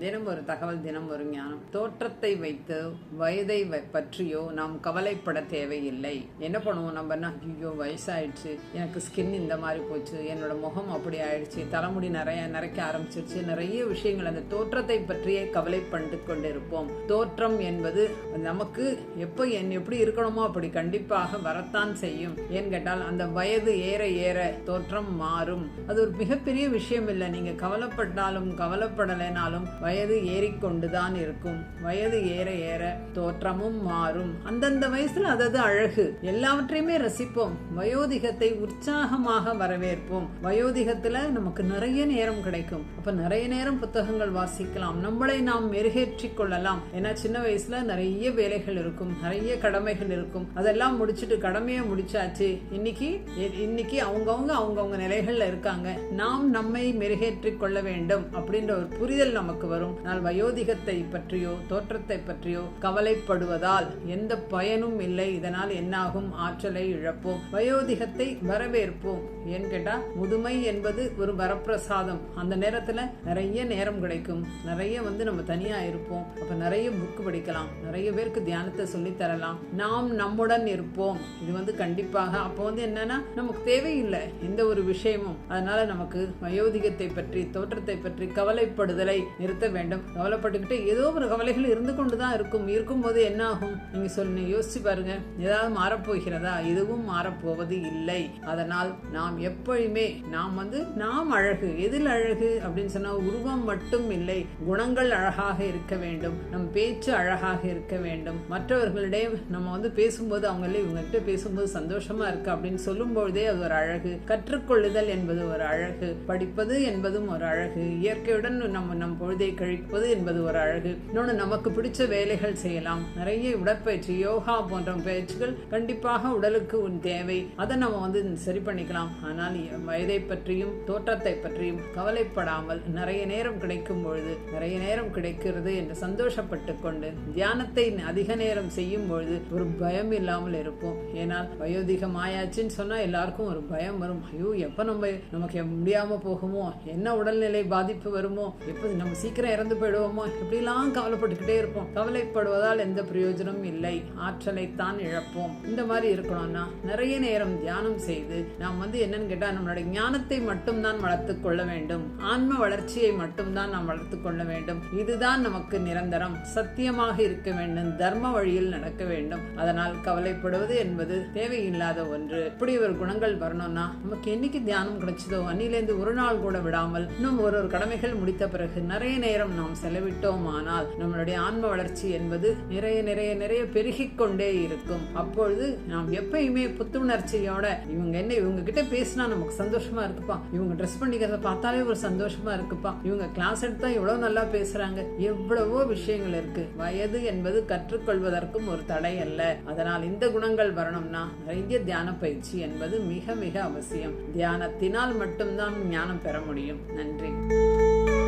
தினம் ஒரு தகவல் தினம் ஒரு ஞானம். தோற்றத்தை வைத்து வயதை வ- பற்றியோ நாம் கவலைப்பட தேவையில்லை. என்ன பண்ணுவோம் நம்ம ஐயோ வயசாயிடுச்சு எனக்கு ஸ்கின் இந்த மாதிரி போச்சு என்னோட முகம் அப்படி ஆயிடுச்சு தலைமுடி நிறைய நிறைக்க ஆரம்பிச்சிருச்சு நிறைய விஷயங்கள். அந்த தோற்றத்தை பற்றியே கவலைப்பட்டு கொண்டிருப்போம். தோற்றம் என்பது நமக்கு எப்போ என் எப்படி இருக்கணுமோ அப்படி கண்டிப்பாக வரத்தான் செய்யும். ஏன்னு கேட்டால் அந்த வயது ஏற ஏற தோற்றம் மாறும். அது ஒரு மிகப்பெரிய விஷயம் இல்லை. நீங்க கவலைப்பட்டாலும் கவலைப்படலைனாலும் வயது ஏறிக்கொண்டுதான் இருக்கும். வயது ஏற ஏற தோற்றமும் மாறும். அந்தந்த வயசுல அதது அழகு. எல்லாவற்றையுமே ரசிப்போம். வயோதிகத்தை உற்சாகமாக வரவேற்போம். வயோதிகத்துல நமக்கு நிறைய நேரம் கிடைக்கும். அப்ப நிறைய நேரம் புத்தகங்கள் வாசிக்கலாம். நம்மளை நாம் மெருகேற்றி கொள்ளலாம். ஏன்னா சின்ன வயசுல நிறைய வேலைகள் இருக்கும். நிறைய கடமைகள் இருக்கும். அதெல்லாம் முடிச்சிட்டு கடமையை முடிச்சாச்சு. இன்னைக்கு இன்னைக்கு அவங்கவுங்க அவங்கவுங்க நிலைகள்ல இருக்காங்க. நாம் நம்மை மெருகேற்றி கொள்ள வேண்டும் அப்படின்ற ஒரு புரிதல் நமக்கு வரும். ஆனால் வயோதிகத்தை பற்றியோ தோற்றத்தை பற்றியோ கவலைப்படுவதால் எந்த பயனும் இல்லை. இதனால் என்னாகும்? ஆற்றலை இழப்போம். வயோதிகத்தை வரவேற்போம். ஏன்னு கேட்டா முதுமை என்பது ஒரு வரப்பிரசாதம். அந்த நேரத்துல நிறைய நேரம் கிடைக்கும். நிறைய வந்து நம்ம தனியா இருப்போம். அப்ப நிறைய புக் படிக்கலாம். நிறைய பேருக்கு தியானத்தை சொல்லி தரலாம். நாம் நம்முடன் இருப்போம். இது வந்து கண்டிப்பாக. அப்போ வந்து என்னன்னா நமக்கு தேவையில்லை எந்த ஒரு விஷயமும். அதனால நமக்கு வயோதிகத்தை பற்றி தோற்றத்தை பற்றி கவலைப்படுதலை நிறுத்த வேண்டும். கவலைப்பட்டுக்கிட்டு ஏதோ ஒரு கவலைகள் இருந்து கொண்டு தான் இருக்கும். இருக்கும்போது என்ன ஆகும்? நீங்க சொல்லி யோசிச்சு பாருங்க. ஏதாவது மாறப்போகிறதா? எதுவும் மாறப்போவது இல்லை. அதனால் நாம் எப்பொழுதுமே நாம் வந்து நாம் அழகு. எதில் அழகு அப்படின்னு சொன்னா உருவம் மட்டும் இல்லை. குணங்கள் அழகாக இருக்க வேண்டும். நம் பேச்சு அழகாக இருக்க வேண்டும். மற்றவர்களிடையே நம்ம வந்து பேசும்போது அவங்களே இவங்ககிட்ட பேசும்போது சந்தோஷமா இருக்கு அப்படின்னு சொல்லும் பொழுதே அது ஒரு அழகு. கற்றுக்கொள்ளுதல் என்பது ஒரு அழகு. படிப்பது என்பதும் ஒரு அழகு. இயற்கையுடன் நம்ம நம் பொழுதை கழிப்பது என்பது ஒரு அழகு. இன்னொன்று நமக்கு பிடிச்ச வேலைகள் செய்யலாம். நிறைய உடற்பயிற்சி யோகா போன்ற பயிற்சிகள் கண்டிப்பாக உடலுக்கு உன் தேவை. அதை நம்ம வந்து சரி பண்ணிக்கலாம். ஆனால் வயதை பற்றியும் தோற்றத்தை பற்றியும் கவலைப்படாமல் நிறைய நேரம் கிடைக்கும் பொழுது நிறைய நேரம் கிடைக்கிறது என்று சந்தோஷப்பட்டு கொண்டு தியானத்தை அதிக நேரம் செய்யும் பொழுது ஒரு பயம் இல்லாமல் இருப்போம். ஏனால் வயோதிகம் ஆயாச்சுன்னு சொன்னால் எல்லாருக்கும் ஒரு பயம் வரும். ஐயோ எப்போ நம்ம நமக்கு முடியாமல் போகுமோ? என்ன உடல்நிலை பாதிப்பு வருமோ? எப்போ நம்ம சீக்கிரம் இறந்து போயிடுவோமோ? இப்படிலாம் கவலைப்பட்டுக்கிட்டே இருப்போம். கவலைப்படுவதால் எந்த பிரயோஜனமும் இல்லை. ஆற்றலை தான் இழப்போம். இந்த மாதிரி இருக்கணும்னா நிறைய நேரம் தியானம் செய்து நாம் வந்து என்னன்னு கேட்டால் நம்மளுடைய ஞானத்தை மட்டும்தான் வளர்த்து கொள்ள வேண்டும். ஆன்ம வளர்ச்சியை மட்டும்தான் நாம் வளர்த்து கொள்ள வேண்டும். இதுதான் நமக்கு நிரந்தரம். சத்தியமாக இருக்க வேண்டும். தர்ம வழியில் நடக்க வேண்டும். அதனால் கவலைப்படுவது என்பது தேவையில்லாத ஒன்று. இப்படி ஒரு குணங்கள் வரணும்னா நமக்கு என்னைக்கு தியானம் கிடைச்சதோ அன்னிலேருந்து ஒரு நாள் கூட விடாமல் இன்னும் ஒரு ஒரு கடமைகள் முடித்த பிறகு நிறைய நேரம் நாம் செலவிட்டோமானால் நம்மளுடைய ஆன்ம வளர்ச்சி என்பது நிறைய நிறைய நிறைய பெருகிக் கொண்டே இருக்கும். அப்பொழுது நாம் எப்பயுமே புத்துணர்ச்சியோட இவங்க என்ன இவங்க கிட்ட பேசினா நமக்கு சந்தோஷமா இருக்குப்பா. இவங்க ட்ரெஸ் பண்ணிக்கிறத பார்த்தாலே ஒரு சந்தோஷமா இருக்குப்பா. இவங்க கிளாஸ் எடுத்தா எவ்வளவு நல்லா பேசுறாங்க. எவ்வளவோ விஷயங்கள் இருக்கு. வயது என்பது கற்றுக்கொள்வதற்கும் ஒரு தடை அல்ல. அதனால் இந்த குணங்கள் வரணும்னா நிறைய தியான பயிற்சி என்பது மிக மிக அவசியம். தியானத்தினால் மட்டும்தான் ஞானம் பெற முடியும். நன்றி.